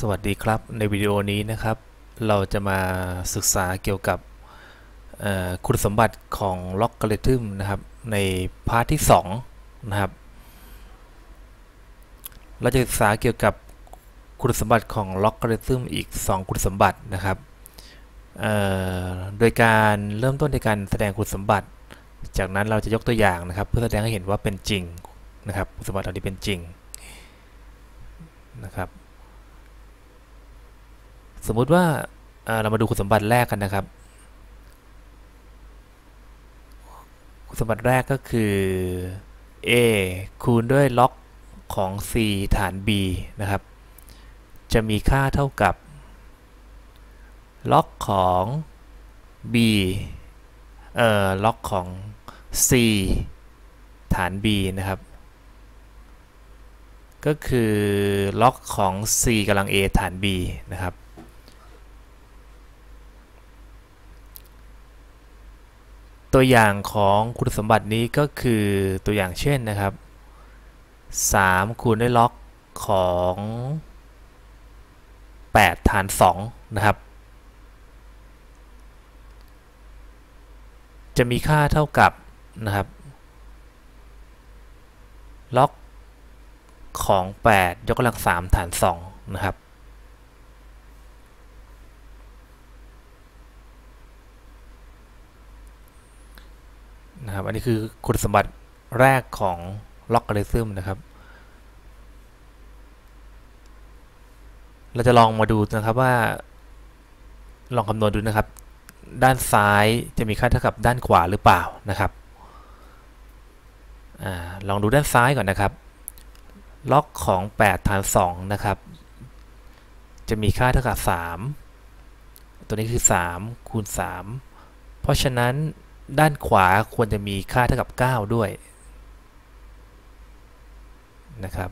สวัสดีครับในวิดีโอนี้นะครับ เราจะมาศึกษาเกี่ยวกับคุณสมบัติของล็อกกริทึมนะครับ ในพาร์ทที่2นะครับ เราจะศึกษาเกี่ยวกับคุณสมบัติของล็อกกริทึมอีก 2 คุณสมบัตินะครับโดยการเริ่มต้นในการแสดงคุณสมบัติ จากนั้นเราจะยกตัวอย่างนะครับ เพื่อแสดงให้เห็นว่าเป็นจริงนะครับ คุณสมบัติเหล่านี้เป็นจริงนะครับ สมมุติว่าเรามาดูคุณสมบัติแรกกันนะครับ คุณสมบัติแรกก็คือ a คูณด้วยล็อกของ c ฐาน b นะครับ จะมีค่าเท่ากับ ล็อกของ b เอ่อ ล็อกของ c ฐาน b นะครับ ก็คือล็อกของ c กำลัง a ฐาน b นะครับ ตัวอย่างของคุณสมบัตินี้ก็คือตัวอย่างเช่นนะครับ 3 คูณด้วยล็อกของ 8 ฐาน 2 นะครับ จะมีค่าเท่ากับนะครับ ล็อกของ 8 ยกกำลัง 3 ฐาน 2 นะครับ นะครับ อันนี้คือคุณสมบัติแรกของล็อกกริทึมนะครับ เราจะลองมาดูนะครับว่า ลองคำนวณดูนะครับ ด้านซ้ายจะมีค่าเท่ากับด้านขวาหรือเปล่านะครับอลองดูด้านซ้ายก่อนนะครับ ล็อกของ8ฐาน2นะครับ จะมีค่าเท่ากับ 3 ตัวนี้คือ 3 คูณ 3 เพราะฉะนั้น ด้านขวาควรจะมีค่าเท่ากับ 9 ด้วยนะครับ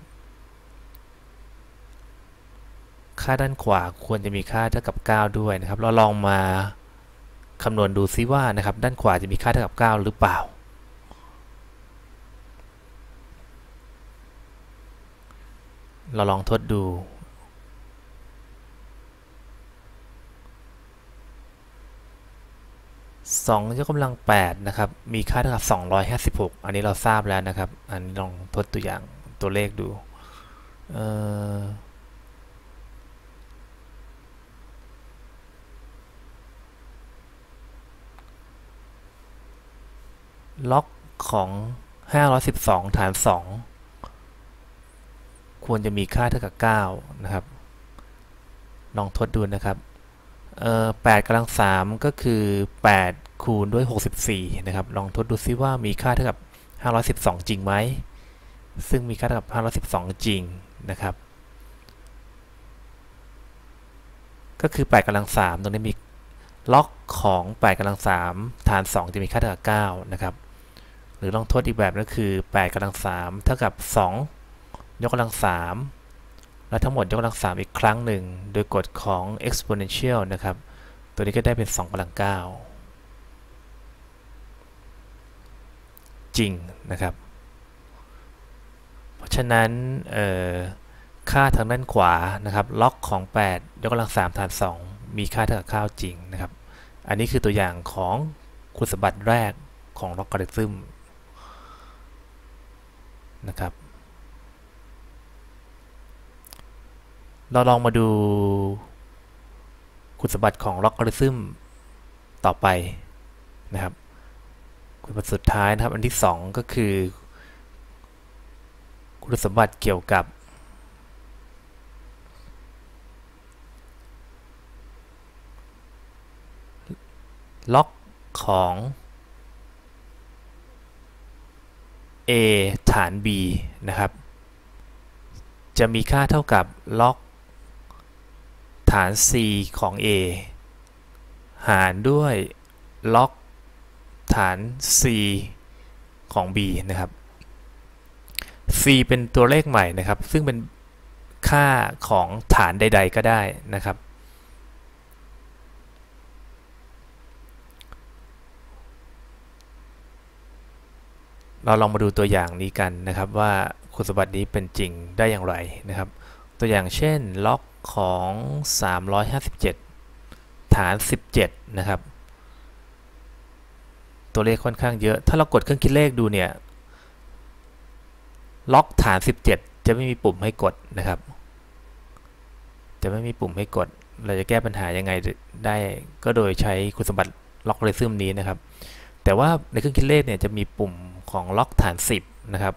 ค่าด้านขวาควรจะมีค่าเท่ากับ 9 ด้วยนะครับ เราลองมาคำนวณดูซิว่านะครับด้านขวาจะมีค่าเท่ากับ 9 หรือเปล่า เราลองทดดู 2ยกกำลัง8นะครับ มีค่าเท่ากับ 256 อันนี้เราทราบแล้วนะครับ อันนี้ลองทดตัวอย่างตัวเลขดูล็อกของ 512 ฐาน 2 ควรจะมีค่าเท่ากับ 9 นะครับ ลองทดดูนะครับ เอ่อ8กำลัง3ก็คือ8คูณด้วย 64 นะครับ ลองทดดูซิว่ามีค่าเท่ากับ 512 จริงไหม ซึ่งมีค่าเท่ากับ 512 จริงนะครับ ก็คือ 8กำลัง 3 ตรงนี้มีล็อกของ 8กำลัง 3 ฐาน 2 จะมีค่าเท่ากับ 9 นะครับ หรือลองทดอีกแบบก็คือ 8กำลัง 3 เท่ากับ 2 ยกกำลัง 3 และทั้งหมดยกกำลัง3อีกครั้งหนึ่ง โดยกฎของ exponential นะครับ ตัวนี้ก็ได้เป็น2กำลัง9จริงนะครับ เพราะฉะนั้นค่าทางด้านขวานะครับล็อกของ 8 ยกกำลัง3ฐาน 2 มีค่าเท่ากับ9จริงนะครับ อันนี้คือตัวอย่างของคุณสมบัติแรกของล็อกกริทึมนะครับ เราลองมาดูคุณสมบัติของล็อกกริทึมต่อไปนะครับคุณสมบัติสุดท้ายนะครับ อันที่ 2 ก็คือ คุณสมบัติเกี่ยวกับ ล็อกของ a ฐาน b นะครับ จะมีค่าเท่ากับล็อก ฐาน c ของ a หารด้วยล็อกฐาน c ของ b นะครับ c เป็นตัวเลขใหม่นะครับ ซึ่งเป็นค่าของฐานใด ๆ ก็ได้นะครับ เราลองมาดูตัวอย่างนี้กันนะครับว่าคุณสมบัตินี้เป็นจริงได้อย่างไรนะครับ ตัวอย่างเช่นล็อก ของ 357 ฐาน 17 นะครับ ตัวเลขค่อนข้างเยอะ ถ้าเรากดเครื่องคิดเลขดูเนี่ย ล็อกฐาน 17 จะไม่มีปุ่มให้กดนะครับ จะไม่มีปุ่มให้กด เราจะแก้ปัญหายังไงได้ก็โดยใช้คุณสมบัติล็อกเรซึมนี้นะครับ แต่ว่าในเครื่องคิดเลขเนี่ยจะมีปุ่มของล็อกฐาน 10 นะครับ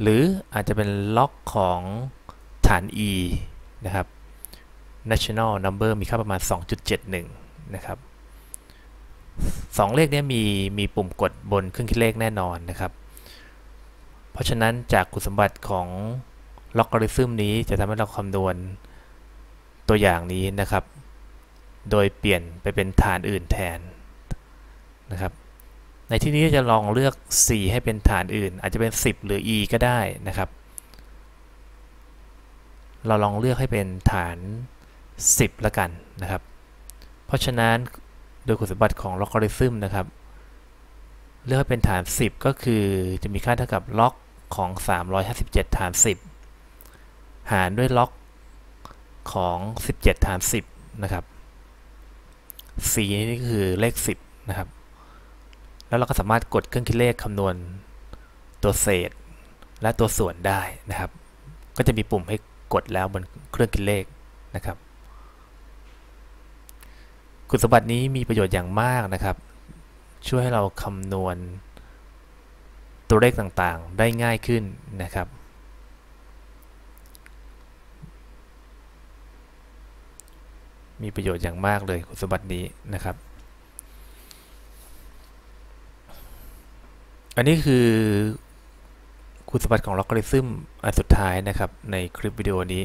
หรืออาจจะเป็นล็อกของฐาน e นะครับ national number มีค่าประมาณ 2.71 นะครับสองเลขนี้มีมีปุ่มกดบนเครื่องคิดเลขแน่นอนนะครับ เพราะฉะนั้นจากคุณสมบัติของล็อกริทึมนี้จะทำให้เราคำนวณตัวอย่างนี้นะครับ โดยเปลี่ยนไปเป็นฐานอื่นแทนนะครับ ในที่นี้จะลองเลือก c ให้เป็นฐานอื่น อาจจะเป็น 10 หรือ e ก็ได้นะครับ เราลองเลือกให้เป็นฐาน 10ละกันนะครับ เพราะฉะนั้นโดยคุณสมบัติของล็อกกริทึมนะครับ เลือกให้เป็นฐาน 10 ก็คือจะมีค่าเท่ากับล็อกของ 357 ฐาน 10 หารด้วยล็อกของ 17 ฐาน 10 นะครับ c นี่คือเลข 10 นะครับ แล้วเราก็สามารถกดเครื่องคิดเลขคำนวณตัวเศษ และตัวส่วนได้นะครับ ก็จะมีปุ่มให้กดแล้วบนเครื่องคิดเลขนะครับ คุณสมบัตินี้มีประโยชน์อย่างมากนะครับ ช่วยให้เราคำนวณตัวเลขต่างๆ ได้ง่ายขึ้นนะครับ มีประโยชน์อย่างมากเลยคุณสมบัตินี้นะครับ อันนี้คือคุณสมบัติของล็อกกริทึมอันสุดท้ายนะครับในคลิปวิดีโอนี้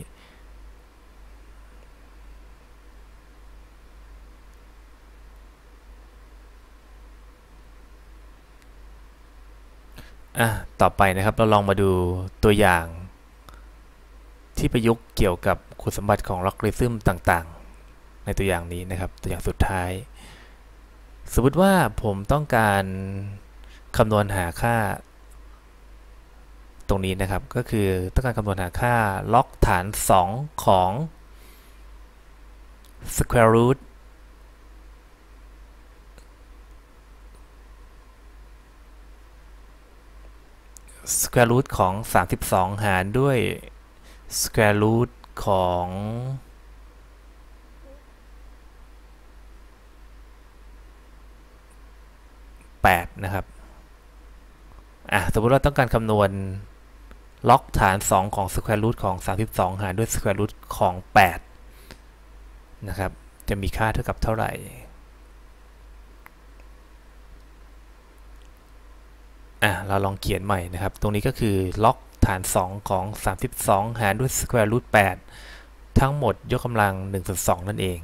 อะต่อไปนะครับเราลองมาดูตัวอย่าง ที่ประยุกต์เกี่ยวกับคุณสมบัติของล็อกริทึมต่างๆ ในตัวอย่างนี้นะครับ ตัวอย่างสุดท้าย สมมติว่าผมต้องการคำนวณหาค่า ตรงนี้นะครับก็คือต้องการคำนวณหาค่าล็อกฐาน 2 ของ square root square root ของ 32 หารด้วย square root ของ 8 นะครับ อะ สมมติเราต้องการคำนวณล็อกฐาน 2 ของ square root ของ 32 หารด้วย square root ของ 8 นะครับ จะมีค่าเท่ากับเท่าไหร่ อะเราลองเขียนใหม่นะครับ ตรงนี้ก็คือล็อกฐาน 2 ของ 32 หารด้วย square root 8ทั้งหมดยกกำลัง1ส่วน2นั่นเอง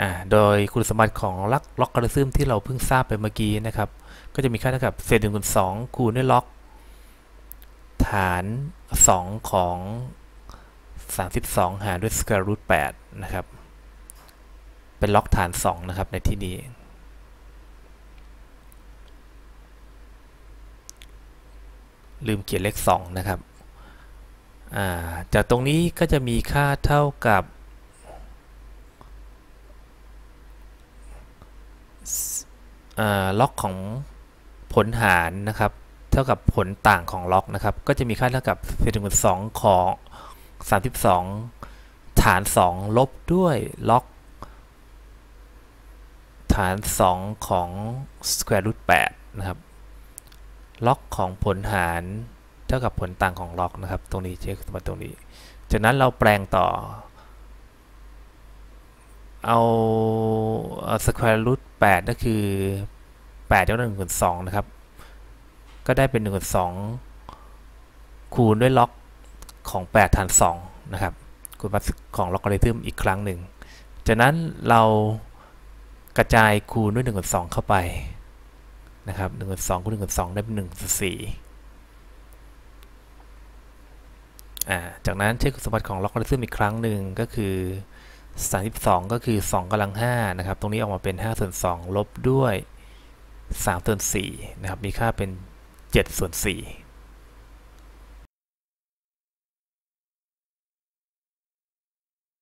อ่าโดยคุณสมบัติของล็อกล็อกกริทึมที่เราเพิ่งทราบไปเมื่อกี้นะครับ ก็จะมีค่าเท่ากับเศษ1คูณ2คูณด้วยล็อก ฐาน 2 ของ 32 หารด้วย square root 8นะครับ เป็นล็อกฐาน 2 นะครับในที่นี้ลืมเขียนเลข2นะครับจากตรงนี้ก็จะมีค่าเท่ากับ ล็อกของผลหารนะครับ เท่ากับผลต่างของล็อกนะครับ ก็จะมีค่าเท่ากับเศษหนึ่งสองของ 32 ฐาน 2 ลบด้วยล็อก ฐาน 2 ของ square root 8นะครับ ล็อกของผลหารเท่ากับผลต่างของล็อกนะครับ ตรงนี้เช็คมาตรงนี้ จากนั้นเราแปลงต่อ เอา square root 8ก็คือ8ยกกำลัง1คูณ2นะครับ ก็ได้เป็น1คูณ2คูณด้วยล็อกของ 8 ฐาน 2 นะครับคูณมาของล็อกกริทึมอีกครั้งหนึ่ง จากนั้นเรา กระจายคูณด้วย1กับ2เข้าไปนะครับ1กับ2คูณ1กับ2ได้เป็น1กับ4อ่าจากนั้นเช็คคุณสมบัติของล็อกกริทึมอีกครั้งหนึ่งก็คือ 32 ก็คือ2กำลัง5นะครับ ตรงนี้ออกมาเป็น5ส่วน2ลบด้วย3ส่วน4นะครับ มีค่าเป็น7ส่วน4